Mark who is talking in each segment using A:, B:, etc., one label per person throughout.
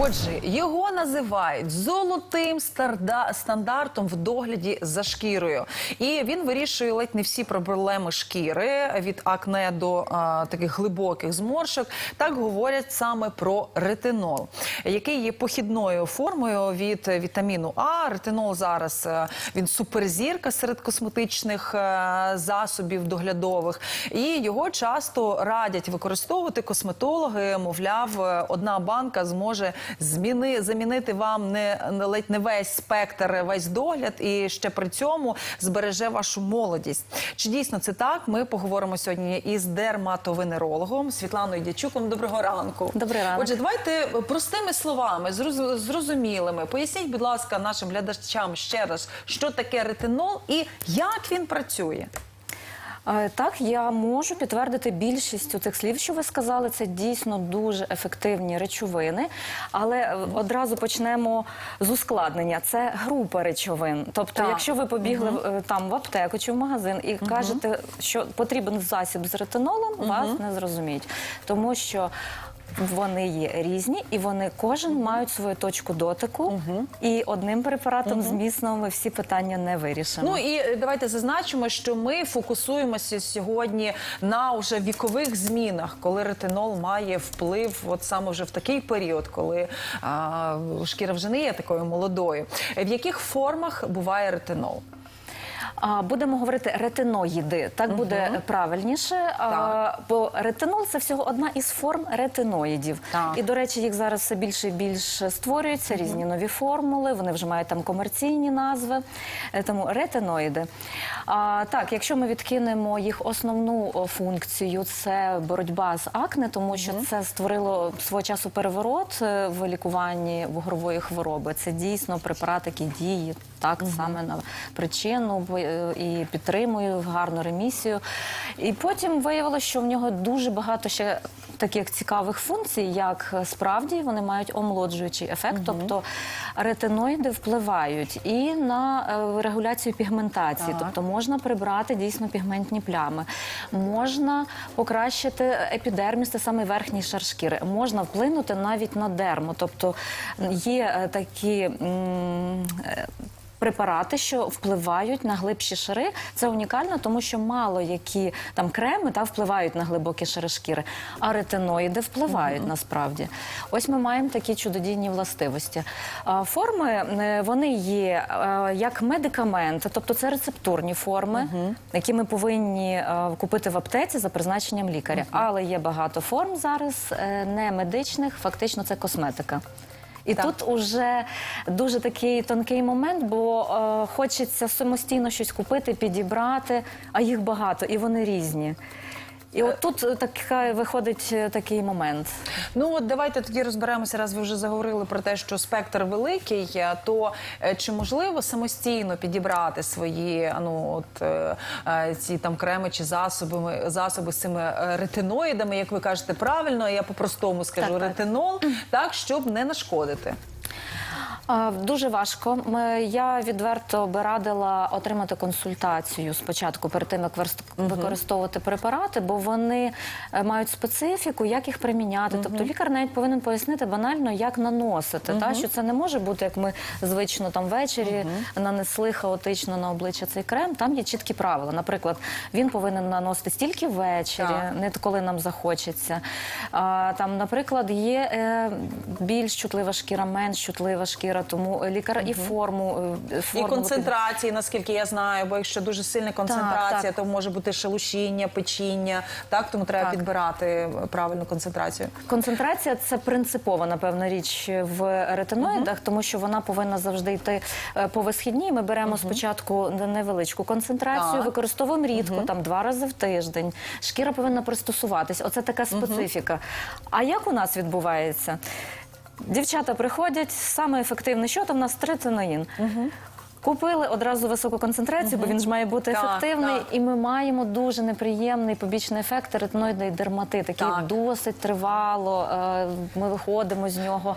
A: Отже, його називають золотим стандартом в догляді за шкірою, і він вирішує ледь не всі проблеми шкіри від акне до а, таких глибоких зморшок. Так говорять саме про ретинол, який є похідною формою від вітаміну А. Ретинол зараз е, він суперзірка серед косметичних е, засобів доглядових, і його часто радять використовувати косметологи. Мовляв, е, одна банка зможе зміни замінити вам не не- ледь не весь спектр, весь догляд, і ще при цьому збереже вашу молодість. Чи дійсно це так? Ми поговоримо сьогодні із дерматовенерологом Світланою Дячуком. Доброго ранку.
B: Добрий ранок.
A: Отже, давайте простими словами, зроз- зрозумілими. Поясніть, будь ласка, нашим глядачам ще раз, що таке ретинол і як він працює.
B: Так, я можу підтвердити більшість цих слів, що ви сказали. Це дійсно дуже ефективні речовини. Але е, одразу почнемо з ускладнення. Це група речовин. Тобто,
A: Так.
B: якщо ви побігли угу. там в аптеку чи в магазин і кажете, що потрібен засіб з ретинолом, вас не зрозуміють, тому що. Вони є різні, і вони кожен мають свою точку дотику. І одним препаратом змісно ми всі питання не вирішимо.
A: Ну і е, давайте зазначимо, що ми фокусуємося сьогодні на вже вікових змінах, коли ретинол має вплив, от саме вже в такий період, коли а, шкіра вже не є такою молодою. В яких формах буває ретинол?
B: Будемо говорити ретиноїди. Так буде правильніше. А,
A: Так.
B: бо ретинол це всього одна із форм ретиноїдів.
A: Так.
B: І, до речі, їх зараз все більше і більше створюються, різні нові формули. Вони вже мають там комерційні назви. Е, Тому ретиноїди. А, так, якщо ми відкинемо їх основну функцію, це боротьба з акне, тому що це створило свого часу переворот е, в лікуванні вугрової хвороби. Це дійсно препарат, який діє так саме на причину бо- і підтримує гарну ремісію. І потім виявилося, що в нього дуже багато ще таких цікавих функцій, як е, справді вони мають омолоджуючий ефект, тобто ретиноїди впливають і на е, регуляцію пігментації, тобто можна прибрати дійсно пігментні плями, можна покращити епідерміс, це саме верхній шар шкіри, можна вплинути навіть на дерму, тобто є е, такі. Препарати, що впливають на глибші шари, це унікально, тому що мало які там креми та впливають на глибокі шари шкіри, а ретиноїди впливають насправді. Ось ми маємо такі чудодійні властивості. Форми е, вони є е, як медикаменти, тобто це рецептурні форми, які ми повинні е, купити в аптеці за призначенням лікаря. Але є багато форм зараз не медичних, фактично це косметика. І
A: Так.
B: тут уже дуже такий тонкий момент, бо е, хочеться самостійно щось купити, підібрати, а їх багато, і вони різні. І от тут е, така виходить е, такий момент.
A: Ну от давайте тоді розберемося, раз ви вже заговорили про те, що спектр великий, е, то е, чи можливо самостійно підібрати свої ну от е, е, ці там креми чи засоби, засоби з цими е, ретиноїдами, як ви кажете правильно, я по-простому скажу
B: Так, так.
A: ретинол, так щоб не нашкодити.
B: Дуже важко. Я відверто би радила отримати консультацію спочатку перед тим, як використовувати препарати, бо вони е, мають специфіку, як їх приміняти. Тобто лікар навіть повинен пояснити банально, як наносити. Та що це не може бути, як ми звично там ввечері нанесли хаотично на обличчя цей крем. Там є чіткі правила. Наприклад, він повинен наносити стільки ввечері, не коли нам захочеться. А, там, наприклад, є е, більш чутлива шкіра, менш чутлива шкіра, тому лікар і форму е,
A: І
B: формулу
A: концентрації, наскільки я знаю, бо якщо дуже сильна концентрація,
B: так.
A: то може бути шелушіння, печіння. Так, тому треба
B: Так.
A: підбирати правильну концентрацію.
B: Концентрація це принципова, напевно, річ в ретиноїдах, тому що вона повинна завжди йти е, по висхідній. Ми беремо спочатку невеличку концентрацію,
A: Так.
B: використовуємо рідко, там два рази в тиждень. Шкіра повинна пристосуватись. Оце така специфіка. А як у нас відбувається? Дівчата приходять, саме що там у нас третиноїн. Купили одразу високу концентрацію, бо він ж має бути
A: Так,
B: ефективний,
A: так.
B: і ми маємо дуже неприємний побічний ефект ретиноїдний дерматит, який
A: Так.
B: досить тривало. е, Ми виходимо з нього.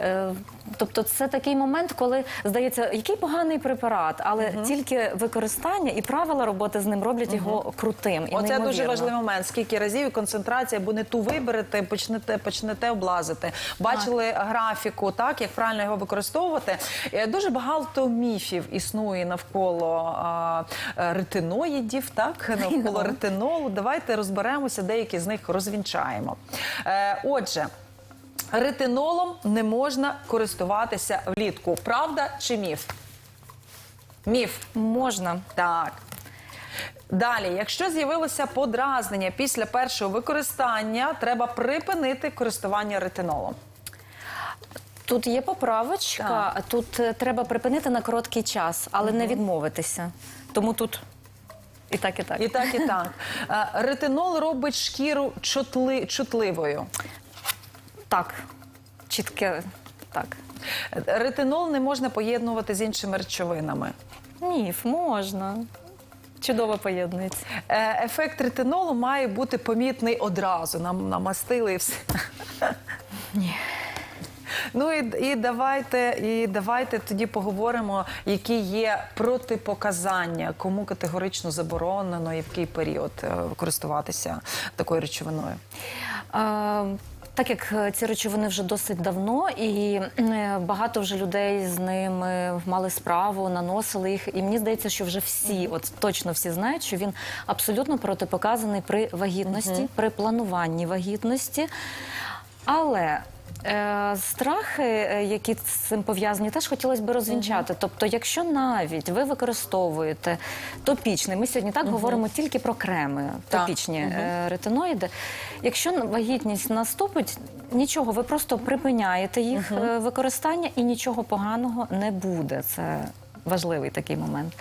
B: Е, Тобто, це такий момент, коли здається, який поганий препарат, але тільки використання і правила роботи з ним роблять його крутим. І
A: Оце дуже
B: неймовірно.
A: важливий момент. Скільки разів і концентрація, бо не ту виберете, почнете, почнете облазити. Бачили графіку, так як правильно його використовувати. Е, Дуже багато міфів існує навколо а, е, ретиноїдів, так навколо ретинолу. Давайте розберемося, деякі з них розвінчаємо. Е, Отже. Ретинолом не можна користуватися влітку. Правда чи міф? Міф.
B: можна.
A: Так. Далі, якщо з'явилося подразнення після першого використання, треба припинити користування ретинолом.
B: Тут є поправочка,
A: Так.
B: тут е, треба припинити на короткий час, але не відмовитися. Тому тут і так, і так.
A: І так, і так. Е, Ретинол робить шкіру чутли, чутливою.
B: Так, чітке так.
A: Ретинол не можна поєднувати з іншими речовинами.
B: Міф, можна. Чудово поєднується.
A: Е, Ефект ретинолу має бути помітний одразу. Нам намастили і все.
B: Ні.
A: Ну і, і давайте, і давайте тоді поговоримо, які є протипоказання, кому категорично заборонено і в який період е, користуватися такою речовиною.
B: А, так як е, ці речовини вже досить давно, і е, багато вже людей з ними мали справу, наносили їх. І мені здається, що вже всі, от точно всі знають, що він абсолютно протипоказаний при вагітності, при плануванні вагітності. Але е, страхи, е, які з цим пов'язані, теж хотілося б розвінчати. Тобто, якщо навіть ви використовуєте топічний, ми сьогодні так говоримо тільки про креми,
A: Так.
B: топічні е, ретиноїди. Якщо вагітність наступить, нічого, ви просто припиняєте їх е, використання і нічого поганого не буде. Це важливий такий момент.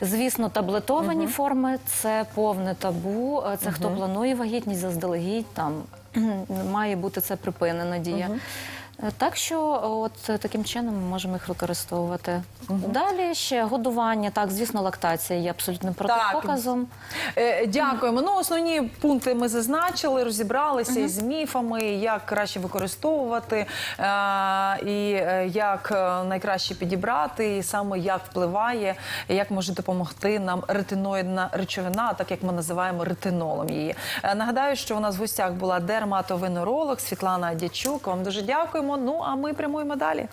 B: Звісно, таблетовані форми це повне табу. Е, Це хто планує вагітність заздалегідь, там має бути це припинена дія. Е, Так що от е, таким чином ми можемо їх використовувати. Далі ще годування, так, звісно, лактація є абсолютним протипоказом.
A: Е, Дякуємо. Ну, основні пункти ми зазначили, розібралися із міфами, як краще використовувати, е, і е, як е, найкраще підібрати, і саме як впливає, як може допомогти нам ретиноїдна речовина, так як ми називаємо ретинолом її. Е, Нагадаю, що у нас в гостях була дерматовенеролог Світлана Дячук. Вам дуже Ну а ми прямуємо далі.